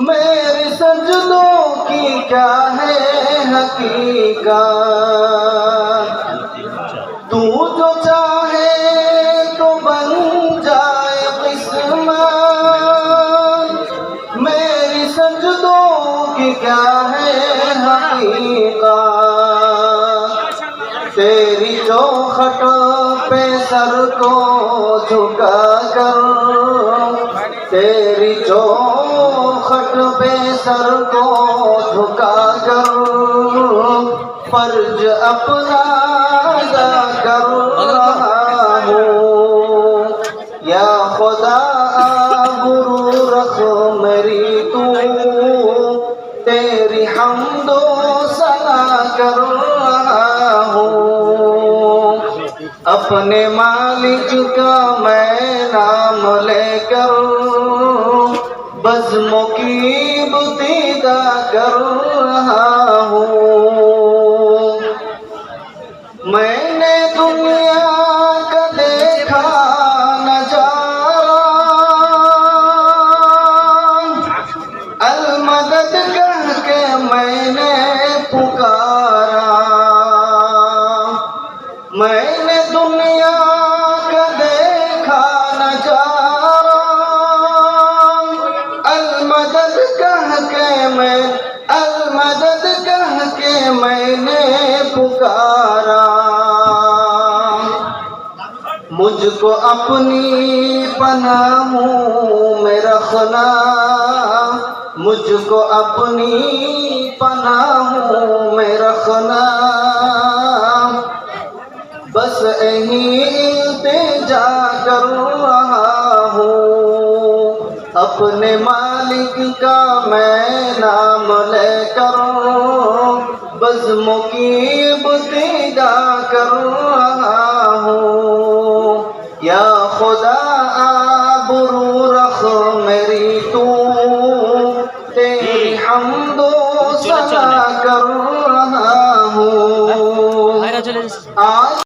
میرے سجدوں کی کیا ہے حقیقت؟ تو جو چاہے تو بن جائے قسمت۔ میری سجدوں کی کیا ہے حقیقت؟ تیری جو خٹو پہ سر کو جھکا کر، تیری چوکھٹ پہ سر کو جھکا کر فرض اپنا ادا کر رہا ہوں۔ یا خدا، گرو رکھ میری تو، تیری حمد و ثنا کر۔ اپنے مالک کا میں نام لے کر بزموں کی بتیدا کر رہا مجھ کو اپنی پناہوں میں رکھنا مجھ کو اپنی پناہوں میں رکھنا۔ رہا ہوں اپنے مالک کا میں نام لے کروں بزموں کی بتی کر رہا ہوں یا خدا آبرو رخ میری تو تیری حمد و سنا کر رہا ہوں